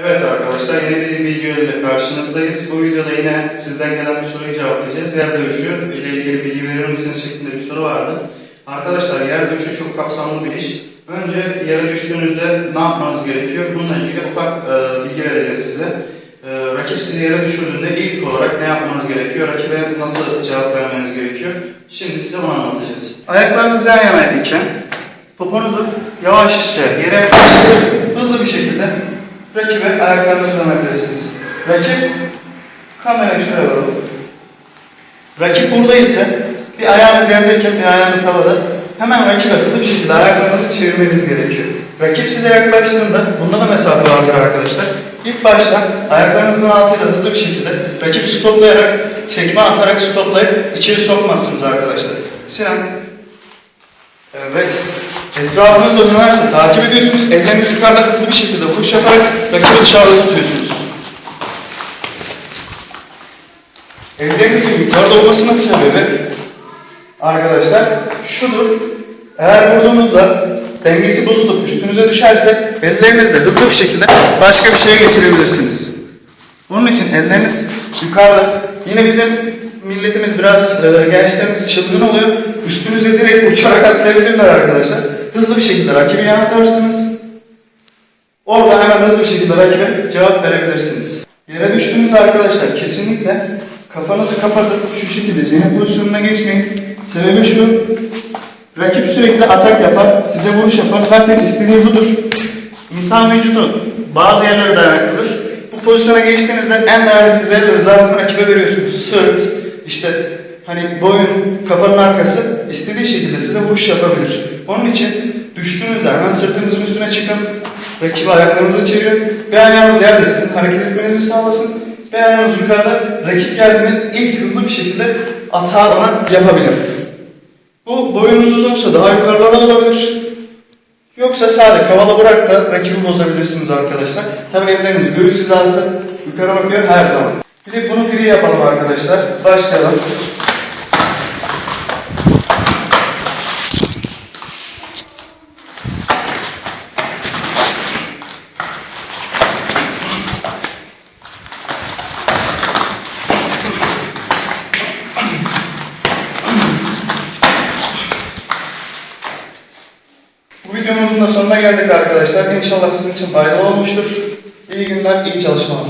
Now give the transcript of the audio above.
Evet arkadaşlar yeni bir video ile karşınızdayız. Bu videoda yine sizden gelen bir soruyu cevaplayacağız. Yer dövüşü ile ilgili bilgi verir misiniz şeklinde bir soru vardı. Arkadaşlar yer dövüşü çok kapsamlı bir iş. Önce yere düştüğünüzde ne yapmanız gerekiyor? Bununla ilgili ufak e, bilgi vereceğiz size. E, rakip sizi yere düşürdüğünde ilk olarak ne yapmanız gerekiyor? Rakibe nasıl cevap vermeniz gerekiyor? Şimdi size bunu anlatacağız. Ayaklarınız yan yana iken poponuzu yavaşça yere yaklaştırıp hızlı bir şekilde rakibe ayaklarınızı uzanabilirsiniz. Rakip kamerayı şuraya alalım. Rakip burada ise bir ayağınız yerdeyken bir ayağınız havada hemen rakibe hızlı bir şekilde ayaklarınızı çevirmeniz gerekiyor. Rakip size yaklaştığında bunda da mesafe vardır arkadaşlar. İlk başta ayaklarınızın altıyla hızlı bir şekilde rakibi stoplayarak tekme atarak stoplayıp içeri sokmazsınız arkadaşlar. Sinan Evet. Etrafınızda dönerse takip ediyorsunuz. Ellerinizi yukarıda hızlı bir şekilde vuruş yaparak rakibi dışarıda tutuyorsunuz. Ellerinizin yukarıda olmasının sebebi arkadaşlar şudur. Eğer vurduğunuzda dengesi bozulup üstünüze düşerse ellerinizle hızlı bir şekilde başka bir şeye geçirebilirsiniz. Onun için elleriniz yukarıda. Yine bizim milletimiz biraz e, gençlerimiz çılgın oluyor. Üstünüze direkt uçarak atlayabilirler arkadaşlar. Hızlı bir şekilde rakibi yanıtarsınız. Orada hemen hızlı bir şekilde rakibe cevap verebilirsiniz. Yere düştüğünüzde arkadaşlar kesinlikle kafanızı kapatıp şu şekilde zeynep pozisyonuna geçmeyin. Sebebi şu, rakip sürekli atak yapar, size vuruş yapar. Zaten istediği budur. İnsan vücudu bazı yerlere dayanıklıdır. Bu pozisyona geçtiğinizde en değerlisiz yerleri zaten rakibe veriyorsunuz. Sırt, işte hani boyun, kafanın arkası istediği şekilde size vuruş yapabilir. Onun için düştüğünüzde hemen sırtınızın üstüne çıkın. Rakibi ayaklarınızı çevirin. Bir ayağınız yerde sizin hareket etmenizi sağlasın. Bir ayağınız yukarıda. Rakip geldiğinde ilk hızlı bir şekilde atağı ona yapabilir. Bu boyunuz uzunsa daha yukarılara olabilir. Yoksa sade kavala bırak da rakibi bozabilirsiniz arkadaşlar. Tabii elleriniz göğüs hizası yukarı bakıyor her zaman. Bir de bunu free yapalım arkadaşlar. Başlayalım. Bu videomuzun da sonuna geldik arkadaşlar. İnşallah sizin için faydalı olmuştur. İyi günler, iyi çalışmalar.